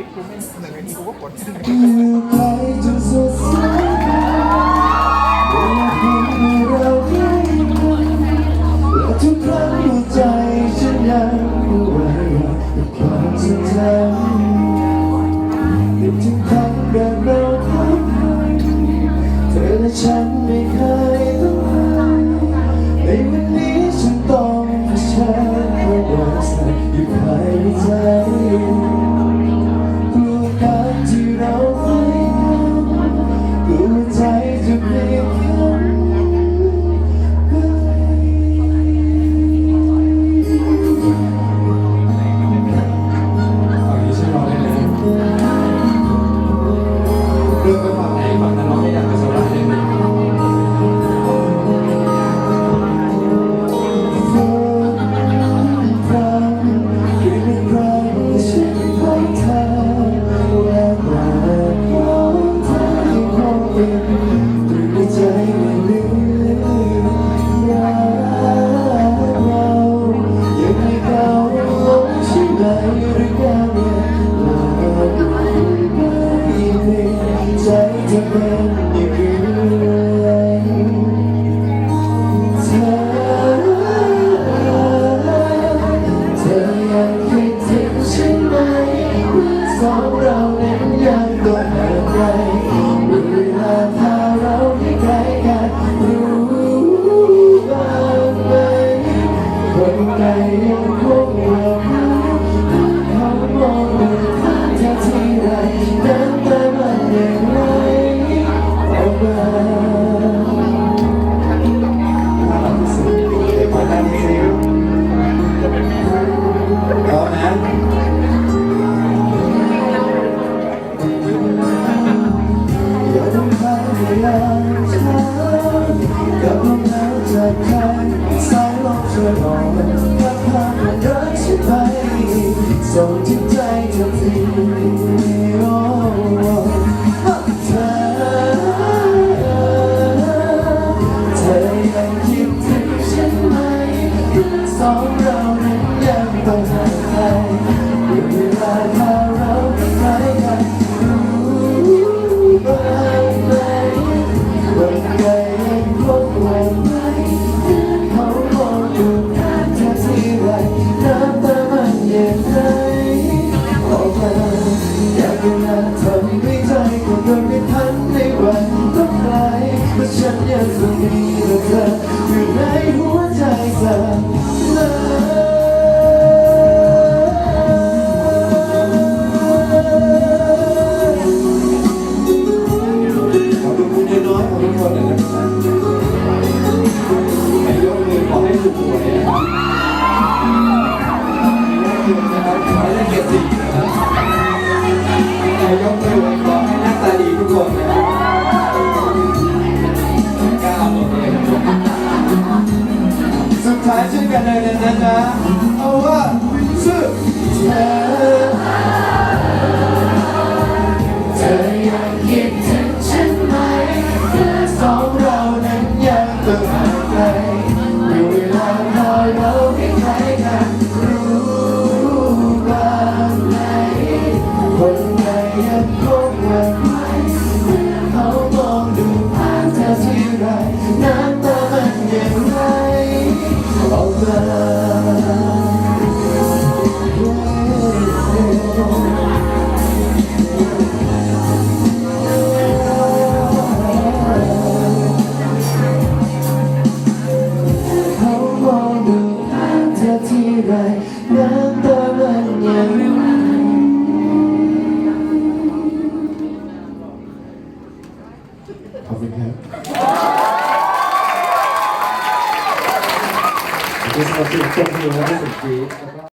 Keep two minutes in the video. ลาช้ากับลมาจากใครสายลมช่บอกว่าพาความรักฉันไปส่งจิตใจเธอเธอเธอยังคิดถึงฉันไหมสองเรานั้นยังางไกลเวลา Yeah. จะห่างไลาเราเพียใช้กันรู้บ้างไหมคนใดยังคงไหมเมื่อเขามองดูผ่านเธอทีไรน้ำตามันยังไหลออกมา covering him. I guess